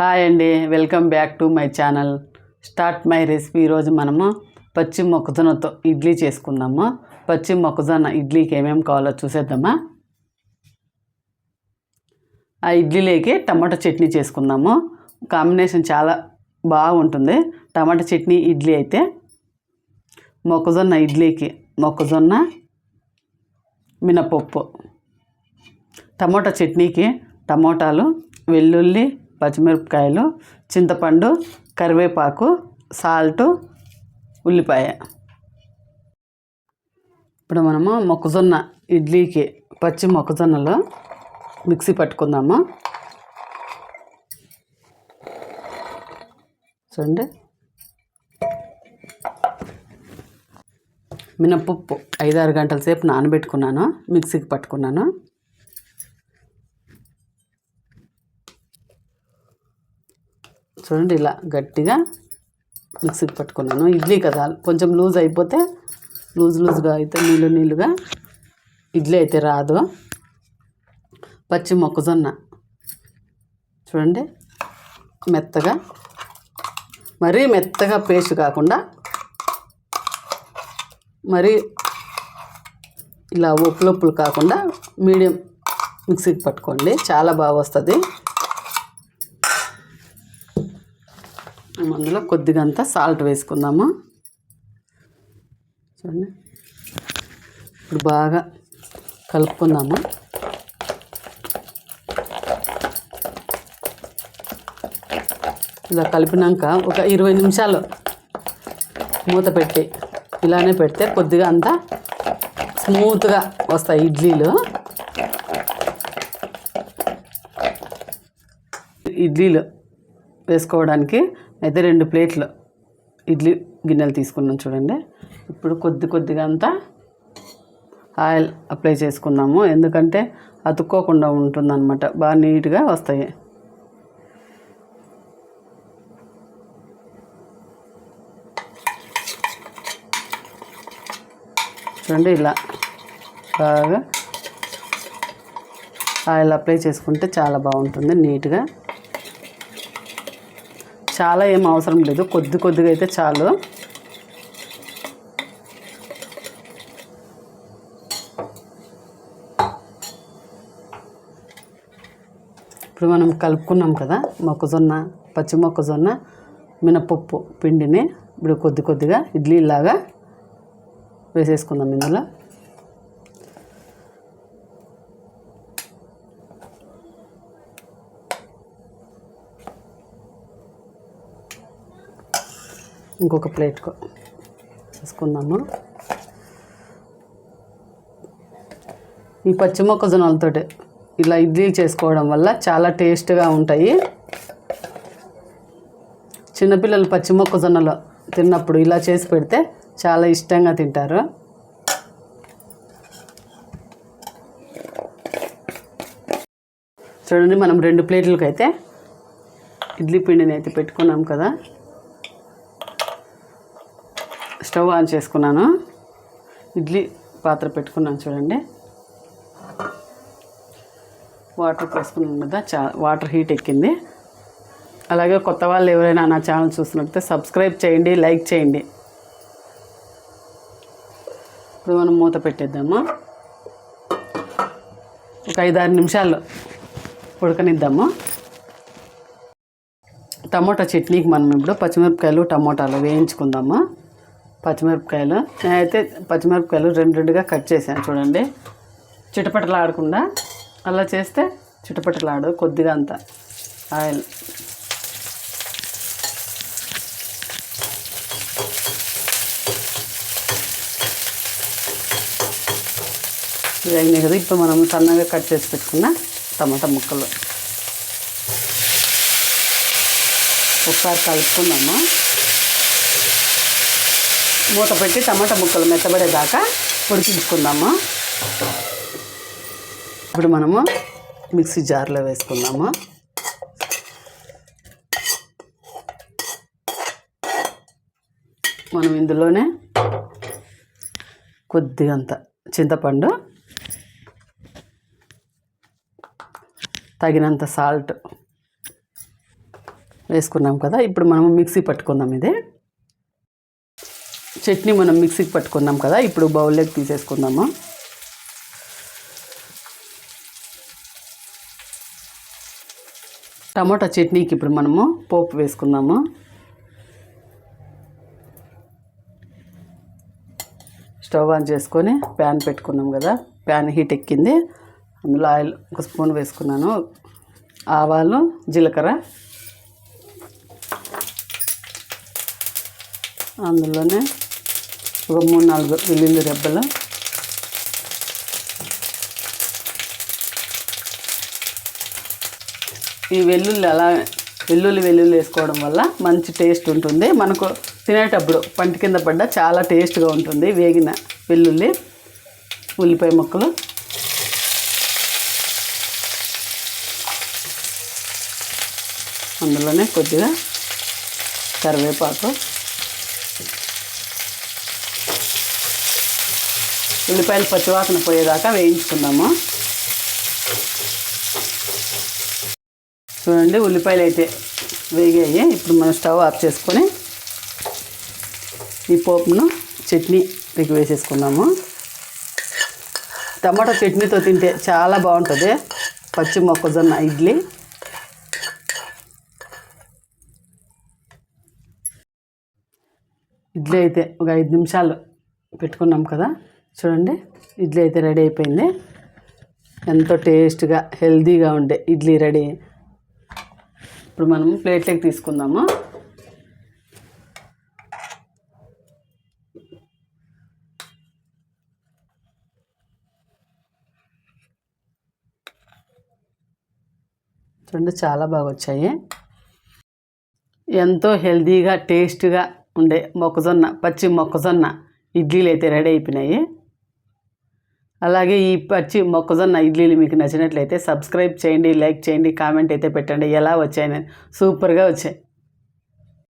Hi అండి welcome back to my channel. Start my recipe ఈరోజు మనము పచ్చి మొక్కజొన్నతో ఇడ్లీ చేసుకుందాము. పచ్చి మొక్కజొన్న ఇడ్లీకి ఏమేమి కావాలో చూసేద్దామా? ఆ ఇడ్లీలోకి టమాటా చట్నీ చేసుకుందాము. కాంబినేషన్ చాలా బాగుంటుంది. టమాటా చట్నీ ఇడ్లీ అయితే మొక్కజొన్న ఇడ్లీకి మొక్కజొన్న మినపప్పు టమోటా చట్నీకి టమోటాలు వెల్లుల్లి పచ్చిమిరపకాయలు చింతపండు కరివేపాకు సాల్ట్ ఉల్లిపాయ. ఇప్పుడు మనము మొక్కజొన్న ఇడ్లీకి పచ్చి మొక్కజొన్నలో మిక్సీ పట్టుకుందాము. చూడండి. మినపప్పు ఐదారు గంటల సేపు నానబెట్టుకున్నాను మిక్సీకి పట్టుకున్నాను. చూడండి ఇలా గట్టిగా మిక్సీకి పట్టుకున్నాను. ఇడ్లీ కదా కొంచెం లూజ్ అయిపోతే లూజ్ లూజ్గా అయితే నీళ్ళు నీళ్ళుగా ఇడ్లీ అయితే రాదు. పచ్చి మొక్కజొన్న చూడండి మెత్తగా మరీ మెత్తగా పేస్ట్ కాకుండా మరీ ఇలా ఉప్పులొప్పులు కాకుండా మీడియం మిక్సీకి పట్టుకోండి. చాలా బాగా వస్తుంది. అందులో కొద్దిగా అంతా సాల్ట్ వేసుకుందాము? చూడండి. ఇప్పుడు బాగా కలుపుకుందాము? ఇలా కలిపినాక ఒక ఇరవై నిమిషాలు మూత పెట్టి ఇలానే పెడితే కొద్దిగా అంతా స్మూత్గా వస్తాయి ఇడ్లీలు. ఇడ్లీలు వేసుకోవడానికి అయితే రెండు ప్లేట్లు ఇడ్లీ గిన్నెలు తీసుకున్నాం చూడండి. ఇప్పుడు కొద్ది కొద్దిగా అంతా ఆయిల్ అప్లై చేసుకుందాము. ఎందుకంటే అతుక్కోకుండా ఉంటుందన్నమాట. బాగా నీట్గా వస్తాయి. చూడండి ఇలా బాగా ఆయిల్ అప్లై చేసుకుంటే చాలా బాగుంటుంది నీట్గా చాలా ఏం అవసరం లేదు. కొద్ది కొద్దిగా అయితే చాలు. ఇప్పుడు మనం కలుపుకున్నాం కదా మొక్కజొన్న పచ్చి మొక్కజొన్న మినపప్పు పిండిని. ఇప్పుడు కొద్ది కొద్దిగా ఇడ్లీలాగా వేసేసుకుందాం ఇందులో. ఇంకొక ప్లేట్కు చేసుకుందాము. ఈ పచ్చి మొక్కజొన్నలతో ఇలా ఇడ్లీ చేసుకోవడం వల్ల చాలా టేస్ట్గా ఉంటాయి. చిన్నపిల్లలు పచ్చి మొక్కజొన్నలు తిన్నప్పుడు ఇలా చేసి పెడితే చాలా ఇష్టంగా తింటారు. చూడండి మనం రెండు ప్లేట్లకైతే ఇడ్లీ పిండిని అయితే పెట్టుకున్నాం కదా. స్టవ్ ఆన్ చేసుకున్నాను. ఇడ్లీ పాత్ర పెట్టుకున్నాను చూడండి. వాటర్ పోసుకున్నాను కదా చా వాటర్ హీట్ ఎక్కింది. అలాగే కొత్త వాళ్ళు ఎవరైనా నా ఛానల్ చూస్తున్నట్లయితే సబ్స్క్రైబ్ చేయండి లైక్ చేయండి. ఇప్పుడు మనం మూత పెట్టేద్దాము? ఒక ఐదారు నిమిషాలు ఉడకనిద్దాము? టమోటా చట్నీకి మనం ఇప్పుడు పచ్చిమిరపకాయలు టమోటాలు వేయించుకుందాము? పచ్చిమిరపకాయలు. నేనైతే పచ్చిమిరపకాయలు రెండు రెండుగా కట్ చేశాను చూడండి. చిటపటలాడకుండా అలా చేస్తే చిటపటలాడు కొద్దిగా అంత ఆయిల్. అయినాయి కదా ఇప్పుడు మనం సన్నగా కట్ చేసి పెట్టుకున్న టమాటా ముక్కలు. ఒకసారి కలుపుకుందాము? మూత పెట్టి టమాటా ముక్కలు మెత్తబడేదాకా ఉడికించుకుందాము. ఇప్పుడు మనము మిక్సీ జార్లో వేసుకుందాము. మనం ఇందులోనే కొద్దిగంత చింతపండు తగినంత సాల్ట్ వేసుకున్నాం కదా ఇప్పుడు మనం మిక్సీ పట్టుకుందాం ఇది. చట్నీ మనం మిక్సీకి పట్టుకున్నాం కదా ఇప్పుడు బౌల్లోకి తీసేసుకుందాము? టమాటా చట్నీకి ఇప్పుడు మనము పోపు వేసుకుందాము? స్టవ్ ఆన్ చేసుకొని ప్యాన్ పెట్టుకున్నాం కదా ప్యాన్ హీట్ ఎక్కింది. అందులో ఆయిల్ ఒక స్పూన్ వేసుకున్నాను. ఆవాలు జీలకర్ర. అందులోనే ఒక మూడు నాలుగు వెల్లుల్లి రెబ్బలు. ఈ వెల్లుల్లి అలా వెల్లుల్లి వెల్లుల్లి వేసుకోవడం వల్ల మంచి టేస్ట్ ఉంటుంది. మనకు తినేటప్పుడు పంట కింద పడ్డ చాలా టేస్ట్గా ఉంటుంది వేగిన వెల్లుల్లి ఉల్లిపాయ ముక్కలు. అందులోనే కొద్దిగా కరివేపాకు. ఉల్లిపాయలు పచ్చివాసన పోయేదాకా వేయించుకుందాము. చూడండి ఉల్లిపాయలు అయితే వేగాయి. ఇప్పుడు మనం స్టవ్ ఆఫ్ చేసుకొని ఈ పోపును చట్నీకి వేసేసుకుందాము. టమాటా చట్నీతో తింటే చాలా బాగుంటుంది. పచ్చి మొక్కజొన్న ఇడ్లీ. ఇడ్లీ అయితే ఒక ఐదు నిమిషాలు పెట్టుకున్నాం కదా. చూడండి ఇడ్లీ అయితే రెడీ అయిపోయింది. ఎంతో టేస్ట్గా హెల్తీగా ఉండే ఇడ్లీ రెడీ. ఇప్పుడు మనం ప్లేట్లోకి తీసుకుందాము. చూడండి చాలా బాగా వచ్చాయి. ఎంతో హెల్దీగా టేస్ట్గా ఉండే మొక్కజొన్న పచ్చి మొక్కజొన్న ఇడ్లీలు అయితే రెడీ అయిపోయినాయి. అలాగే ఈ పచ్చి మొక్కజొన్న ఇడ్లీలు మీకు నచ్చినట్లయితే సబ్స్క్రైబ్ చేయండి లైక్ చేయండి కామెంట్ అయితే పెట్టండి. ఎలా వచ్చాయని సూపర్గా వచ్చాయి.